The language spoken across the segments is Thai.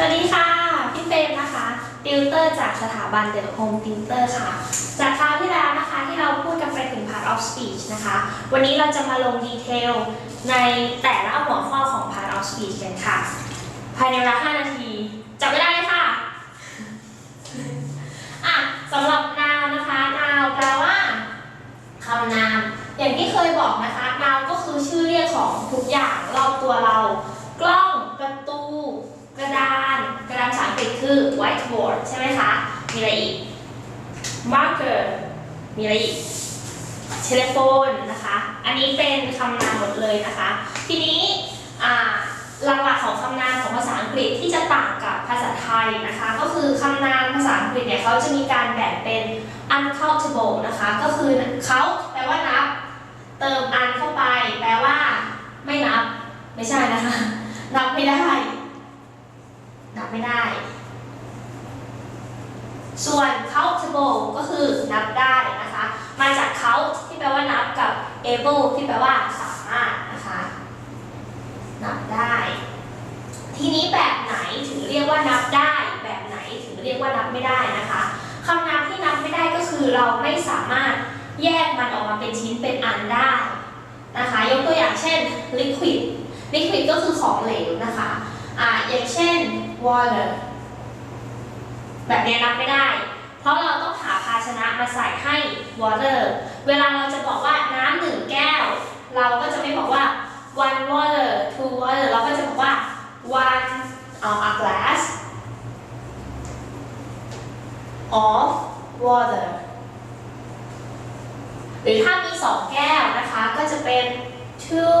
สวัสดีค่ะ พี่เฟรมนะคะ ติวเตอร์จากสถาบันเดลโฮมติวเตอร์ค่ะ จากคราวที่แล้วนะคะที่เราพูดกันไปถึง part of speech นะคะ วันนี้เราจะมาลงดีเทลในแต่ละหัวข้อของ part of speech กันค่ะ ภายในเวลา 5 นาทีจับเวลาเลยค่ะ อะสำหรับ noun นะคะ noun แปลว่าคำนาม อย่างที่เคยบอกนะคะ noun ก็คือชื่อเรียกของทุกอย่างรอบตัวเรา คือ whiteboard ใช่ไหมคะ มีอะไรอีก marker มีอะไรอีกเทเลโฟนนะคะ อันนี้เป็นคำนามหมดเลยนะคะ ทีนี้หลักๆของคำนามของภาษาอังกฤษที่จะต่างกับภาษาไทยนะคะ ก็คือคำนามภาษาอังกฤษเนี่ยเขาจะมีการแบ่งเป็น uncountable นะคะ ก็คือ count แปลว่านับ เติม un เข้าไป แปลว่า ไม่นับ ไม่ใช่นะคะ นับไม่ได้ นับไม่ได้ ส่วน countable ก็คือนับได้นะคะ มาจาก count ที่แปลว่านับกับ able ที่แปลว่าสามารถนะคะนับได้ ทีนี้แบบไหนถึงเรียกว่านับได้ แบบไหนถึงเรียกว่านับไม่ได้นะคะคำนับที่นับไม่ได้ก็คือเราไม่สามารถแยกมันออกมาเป็นชิ้นเป็นอันได้นะคะยกตัวอย่างเช่น liquid liquid ก็คือของเหลวนะคะอ่าอย่างเช่น water แบบนี้นับไม่ได้ เพราะเราต้องหาภาชนะมาใส่ให้ water เวลาเราจะบอกว่าน้ำหนึ่งแก้ว เราก็จะไม่บอกว่า one water two water เราก็จะบอกว่า one uh, a glass of water หรือถ้ามีสองแก้วนะคะ ก็จะเป็น two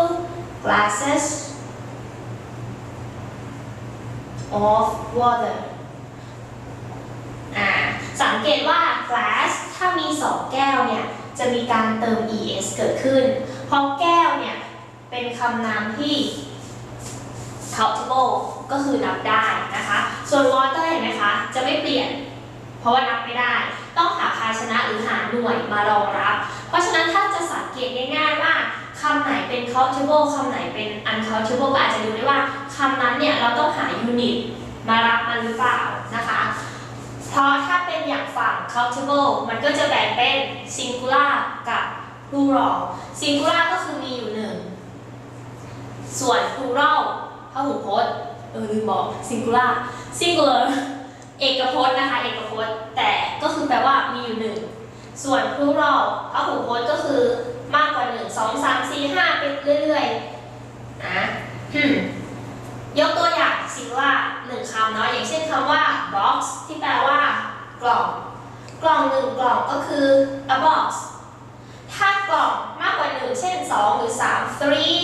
glasses of water สังเกตว่า glass ถ้ามีสองแก้วเนี่ย จะมีการเติม es เกิดขึ้น เพราะแก้วเนี่ยเป็นคำนามที่ countable ก็คือนับได้นะคะ ส่วน water เห็นไหมคะ จะไม่เปลี่ยน เพราะว่านับไม่ได้ ต้องหาภาชนะหรือหาหน่วยมารองรับ เพราะฉะนั้นถ้าจะสังเกตง่ายๆว่าคำไหนเป็น countable คำไหนเป็น uncountable ก็อาจจะดูได้ว่าคำนั้นเนี่ยเราต้องหา unit มารับมันหรือเปล่านะคะ เพราะถ้าเป็นอย่างฝั่ง countable มันก็จะแบ่งเป็น singular กับ plural singular ก็คือมีอยู่หนึ่ง ส่วน plural พหูพจน์ เออลืมบอก singular singular เอกพจน์นะคะ เอกพจน์ แต่ก็คือแปลว่ามีอยู่หนึ่ง ส่วน plural พหูพจน์ก็คือมากกว่าหนึ่งสองสามสี่ห้าไปเรื่อยๆ นะยกตัวอย่างสิว่าหนึ่งคำเนาะ อย่างเช่นคำว่า box ที่แปลว่ากล่อง กล่องหนึ่งกล่องก็คือ a box ถ้ากล่องมากกว่าหนึ่งเช่นสองหรือสาม three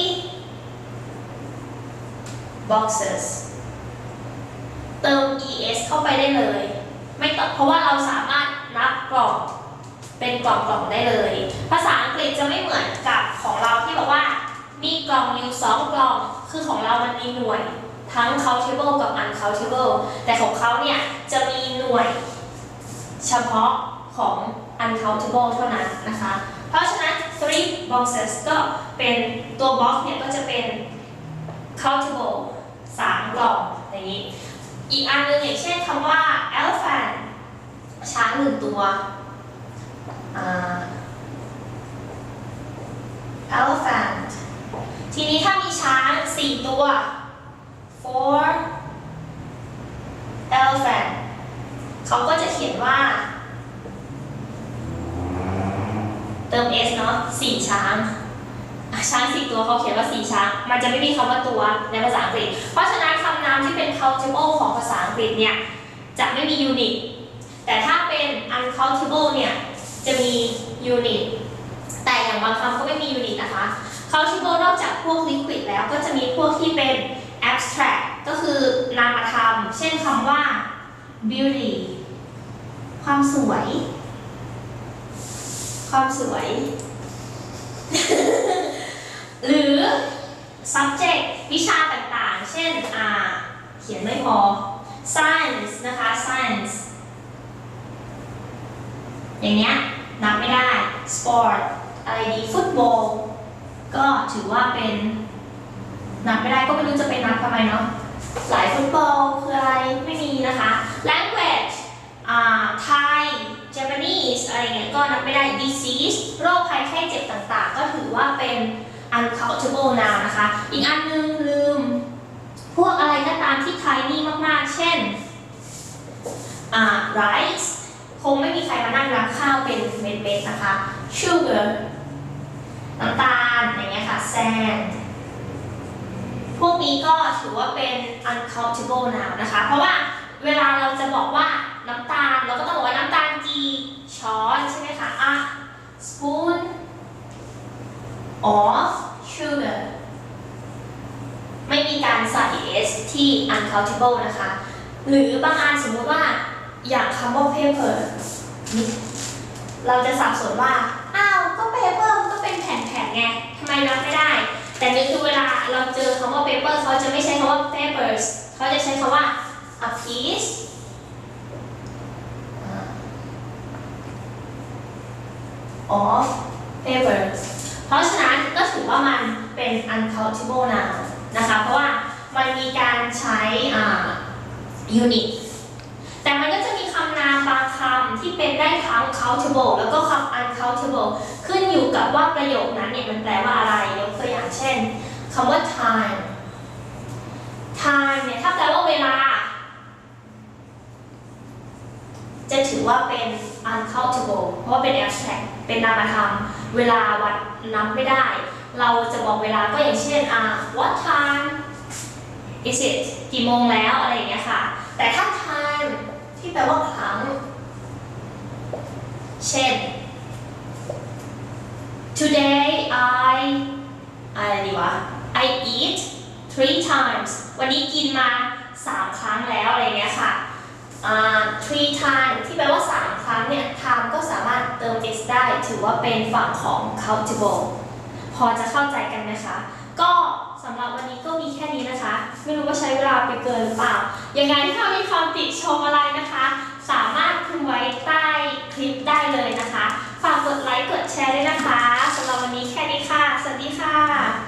boxes เติม es เข้าไปได้เลย ไม่ต้องเพราะว่าเราสามารถนับกล่องเป็นกล่องกล่องได้เลย ภาษาอังกฤษจะไม่เหมือนกับของเราที่บอกว่า มีกล่องอยู่สองกล่อง คือของเรามันมีหน่วย ทั้ง countable กับ uncountable แต่ของเขาเนี่ยจะมีหน่วยเฉพาะของ uncountable เท่านั้นนะคะ เพราะฉะนั้น three boxes ก็เป็นตัว box เนี่ยก็จะเป็น countable สามกล่องอย่างนี้ อีกอันหนึงอย่างเช่นคำว่า elephant ช้างหนึ่งตัว elephant ทีนี้ถ้ามีช้างสี่ตัว four elephant เขาก็จะเขียนว่า เติม s เนาะสี่ช้างช้างสี่ตัวเขาเขียนว่าสี่ช้าง มันจะไม่มีคำว่าตัวในภาษาอังกฤษ เพราะฉะนั้นคำนามที่เป็น countable ของภาษาอังกฤษเนี่ยจะไม่มี unit แต่ถ้าเป็น uncountable เนี่ยจะมี unit แต่อย่างบางคำก็ไม่มี unit นะคะ countable นอกจากพวก liquid แล้วก็จะมีพวกที่เป็น abstract ก็คือนามธรรม เช่นคำว่า beauty ความสวย ความสวย หรือ subject วิชาต่างๆ เช่นอ่าเขียนไม่พอ science นะคะ science อย่างเนี้ยนับไม่ได้ sport อะไรดีฟุตบอลก็ถือว่าเป็นนับไม่ได้ก็ไม่รู้จะไปนับทำไมเนาะหลายฟุตบอลคืออะไรไม่มีนะคะ language อ่าไทย Japanese อะไรเงี้ยก็นับไม่ได้ disease โรคภัยไข้เจ็บต่างๆ ก็ถือว่าเป็น uncountable noun นะคะ อีกอันนึงลืม พวกอะไรก็ตามที่ tiny มากๆ เช่นอ่า rice คงไม่มีใครมานั่งรับข้าวเป็นเม็ดๆนะคะ sugar น้ำตาลอย่างเงี้ยค่ะ sand พวกนี้ก็ถือว่าเป็น uncountable noun นะคะ เพราะว่าเวลาเราจะบอกว่า น้ำตาลเราก็ต้องบอกว่าน้ำตาลกี่ช้อนใช่ไหมคะอะ spoon of sugar ไม่มีการใส่ s ที่ uncountable นะคะ หรือบางอันสมมติว่าอย่างคำว่า paper เราจะสับสนว่า อ้าว ก็ paper ก็เป็นแผ่นๆไงทำไมนับไม่ได้ แต่นี่คือเวลาเราเจอคำว่า paper เขาจะไม่ใช้คำว่า papers เขาจะใช้คำว่า a piece of paper เพราะฉะนั้นก็ถือว่ามันเป็น uncountable noun นะคะ เพราะว่ามันมีการใช้อ่า unit แต่มันก็จะมีคำนามบางคำที่เป็นได้ทั้ง countable แล้วก็คำ uncountable ขึ้นอยู่กับว่าประโยคนั้นเนี่ยมันแปลว่าอะไรยกตัวอย่างเช่นคำว่า time time เนี่ยถ้าแปลว่าเวลา จะถือว่าเป็น uncountable เพราะว่าเป็น abstract เป็นนามธรรม เวลาวัดนับไม่ได้ เราจะบอกเวลาก็อย่างเช่นอ่า what time is it กี่โมงแล้วอะไรอย่างเงี้ยค่ะ แต่ถ้า time ที่แปลว่าครั้ง เช่น today I อะไรดีวะ I eat three times วันนี้กินมาสามครั้งแล้วอะไรเงี้ยค่ะ three time ที่แปลว่าสามครั้งเนี่ย time ก็สามารถเติม s ได้ ถือว่าเป็นฝั่งของ countable พอจะเข้าใจกันไหมคะ ก็สำหรับวันนี้ก็มีแค่นี้นะคะ ไม่รู้ว่าใช้เวลาไปเกินหรือเปล่า ยังไงถ้ามีความติชมอะไรนะคะ สามารถพิมพ์ไว้ใต้คลิปได้เลยนะคะ ฝากกดไลค์ กดแชร์ด้วยนะคะสำหรับวันนี้แค่นี้ค่ะ สวัสดีค่ะ